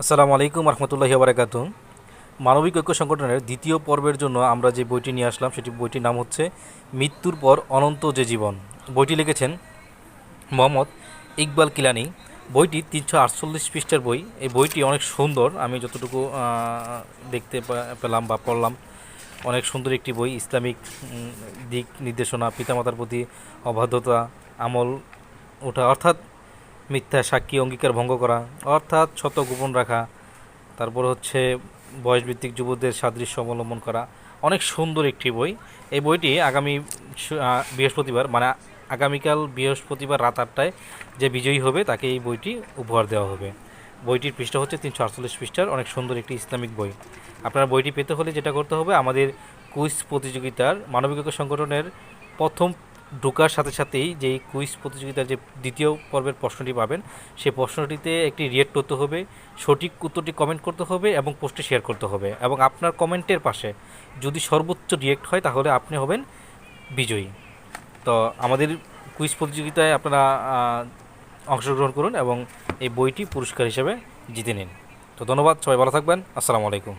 আসসালামু আলাইকুম রহমতুল্লাহি বারাকাত মানবিক ঐক্য সংগঠনের দ্বিতীয় পর্বের জন্য আমরা যে বইটি নিয়ে আসলাম, সেটি বইটির নাম হচ্ছে মৃত্যুর পর অনন্ত যে জীবন। বইটি লিখেছেন মোহাম্মদ ইকবাল কিলানি। বইটি তিনশো আটচল্লিশ পৃষ্ঠার বই। এই বইটি অনেক সুন্দর। আমি যতটুকু দেখতে পেলাম বা পড়লাম, অনেক সুন্দর একটি বই। ইসলামিক দিক নির্দেশনা, পিতামাতার প্রতি অবাধ্যতা, আমল ওঠা, অর্থাৎ মিথ্যা সাক্ষী অঙ্গীকার ভঙ্গ করা, অর্থাৎ শত গোপন রাখা, তারপর হচ্ছে বয়সভিত্তিক যুবকদের সাদৃশ্য অবলম্বন করা। অনেক সুন্দর একটি বই। এই বইটি আগামী বৃহস্পতিবার মানে আগামীকাল বৃহস্পতিবার রাত আটটায় যে বিজয়ী হবে, তাকে এই বইটি উপহার দেওয়া হবে। বইটির পৃষ্ঠা হচ্ছে তিনশো আটচল্লিশ পৃষ্ঠার, অনেক সুন্দর একটি ইসলামিক বই। আপনারা বইটি পেতে হলে যেটা করতে হবে, আমাদের কুইজ প্রতিযোগিতার মানবিক ঐক্য সংগঠনের প্রথম ঢোকার সাথে সাথেই যে কুইজ প্রতিযোগিতার যে দ্বিতীয় পর্বের প্রশ্নটি পাবেন সেই প্রশ্নটিতে একটি রিয়েক্ট করতে হবে, সঠিক উত্তরটি কমেন্ট করতে হবে এবং পোস্টে শেয়ার করতে হবে এবং আপনার কমেন্টের পাশে যদি সর্বোচ্চ রিয়েক্ট হয় তাহলে আপনি হবেন বিজয়ী। তো আমাদের কুইজ প্রতিযোগিতায় আপনারা অংশগ্রহণ করুন এবং এই বইটি পুরস্কার হিসেবে জিতে নিন। তো ধন্যবাদ, সবাই ভালো থাকবেন, আসসালামু আলাইকুম।